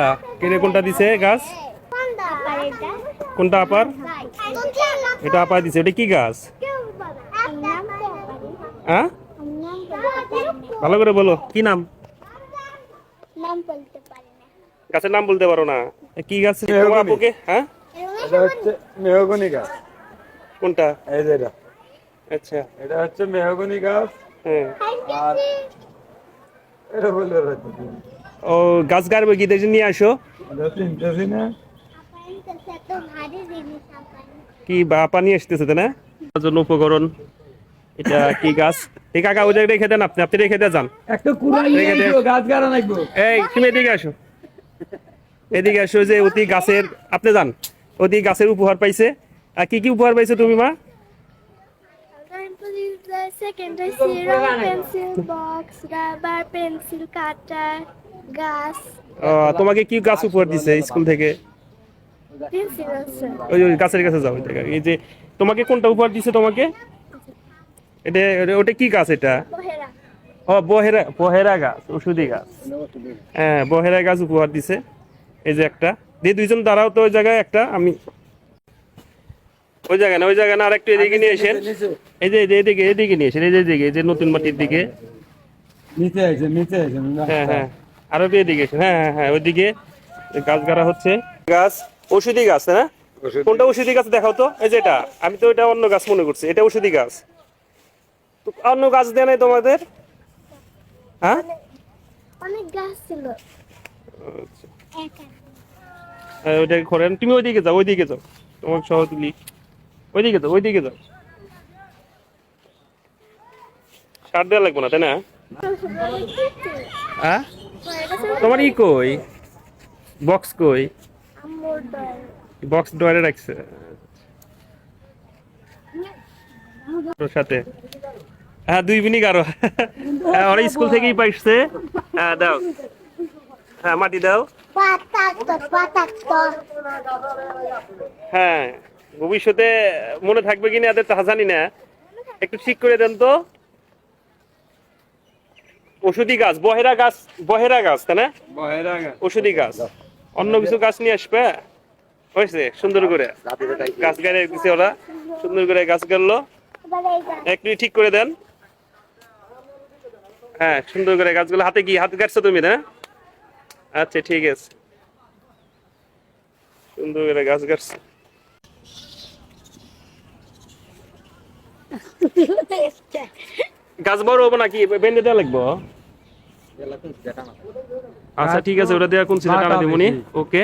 হ্যাঁ, কেড়ে কোনটা দিছে গাছ? কোনটা আপার? এটা আপার দিছে। এটা কি গাছ? হ্যাঁ? ভালো করে বলো কি নাম? গাছের নাম বলতে পারো না। কি গাছ? আপুকে? হ্যাঁ? এটা হচ্ছে মেহগনি গাছ। কোনটা? এই যে এটা। আচ্ছা। এটা হচ্ছে মেহগনি গাছ। হ্যাঁ। আর ও গাছ গাড়বে কি? দেখে নিয়ে আসো। কি বা পানি আসতেছে না? জন্য উপকরণ। এটা কি গাছ? এই কাকা ওই রেখে দেন আপনি। আপনি রেখে দিয়ে যান। একটা কুড়াই রেখে। গাছ গাড়া নাকবো এই তুমি এদিকে আসো। এদিকে আসো যে অতি গাছের আপনি যান। অতি গাছের উপহার পাইছে। আর কি কি উপহার পাইছে তুমি মা? Second serum pencil box rubber pencil cutter গাছ ও, তোমাকে কি গাছ উপহার দিছে স্কুল থেকে? ওই ওই গাছের কাছে যাও ওই এই যে তোমাকে কোনটা উপহার দিছে তোমাকে? এটা এটা- ওটা কি গাছ এটা? বহেরা। ও বহেরা বহেরা গাছ ওষুধি গাছ। হ্যাঁ বহেরা গাছ উপহার দিছে। এই যে একটা। দিয়ে দুইজন দাঁড়াও তো ওই জায়গায় একটা আমি ওই জায়গায় না ওই জায়গায় না আর একটু এদিকে নিয়ে এসেন এই যে এই যে এদিকে এদিকে নিয়ে এসেন এই যে এদিকে যে নতুন মাটির দিকে। নিচে আছে নিচে আছে হ্যাঁ হ্যাঁ। আরও এদিকে এসেন হ্যাঁ হ্যাঁ হ্যাঁ ওইদিকে। গাছ গাড়া হচ্ছে। গাছ ওষুধি গাছ না? কোনটা ওষুধি গাছ দেখাও তো? এই যে এটা আমি তো এটা অন্য গাছ মনে করছি এটা ওষুধি গাছ। তো অন্য গাছ দেয় নাই তোমাদের? হ্যাঁ? অনেক গাছ ছিল। আচ্ছা। হ্যাঁ, ওইটাকে করেন তুমি ওইদিকে যাও ওইদিকে যাও। তোমাকে সহ তুলি। ওইদিকে তো ওইদিকে তো। সার দেওয়া লাগবে না তাই না? হ্যাঁ তোমার ই কই? বক্স কই? বক্স ডয়ারে রাখছে। ওর সাথে। হ্যাঁ দুই মিনিট আরও। হ্যাঁ ওরা স্কুল থেকেই পাইছে। হ্যাঁ দাও। হ্যাঁ মাটি দাও। হ্যাঁ। ভবিষ্যতে মনে থাকবে কিনা এদের তা জানি না। একটু ঠিক করে দেন তো। ওষুধি গাছ বহেরা গাছ বহেরা গাছ তাই না? বহেরা গাছ। ওষুধি গাছ। অন্য কিছু গাছ নিয়ে আসবে? হয়েছে সুন্দর করে। গাছ গাড়ে দিছে ওরা। সুন্দর করে গাছ গাড়লো। গাছ একটু ঠিক করে দেন। হ্যাঁ সুন্দর করে গাছগুলো হাতে কি হাত কাটছো তুমি না? আচ্ছা ঠিক আছে। সুন্দর করে গাছ কাটছো। গাছ বড় হব নাকি? বেঁধে দেওয়া লাগবো? আচ্ছা ঠিক আছে ওটা দেওয়া কোন ছিল টানা দিমুনি ওকে।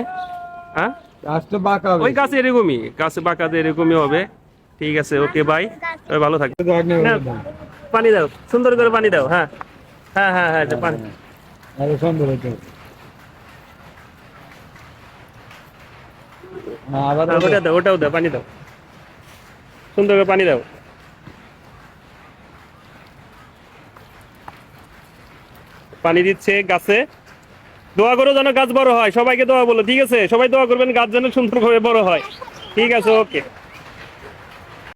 হ্যাঁ? গাছ তো বাঁকা ওই গাছ এরকমই গাছে বাঁকাতে এরকমই হবে। ঠিক আছে ওকে বাই। ভালো থাকবে পানি দাও সুন্দর করে পানি দাও হ্যাঁ। হ্যাঁ হ্যাঁ হ্যাঁ পানি। সুন্দর হ্যাঁ, ওটা দাও ওটাও দাও পানি দাও। সুন্দর করে পানি দাও। পানি দিচ্ছে গাছে। দোয়া করো যেন গাছ বড় হয়, সবাইকে দোয়া বলো, ঠিক আছে? সবাই দোয়া করবেন, গাছ যেন সুন্দরভাবে বড় হয়। ঠিক আছে, ওকে।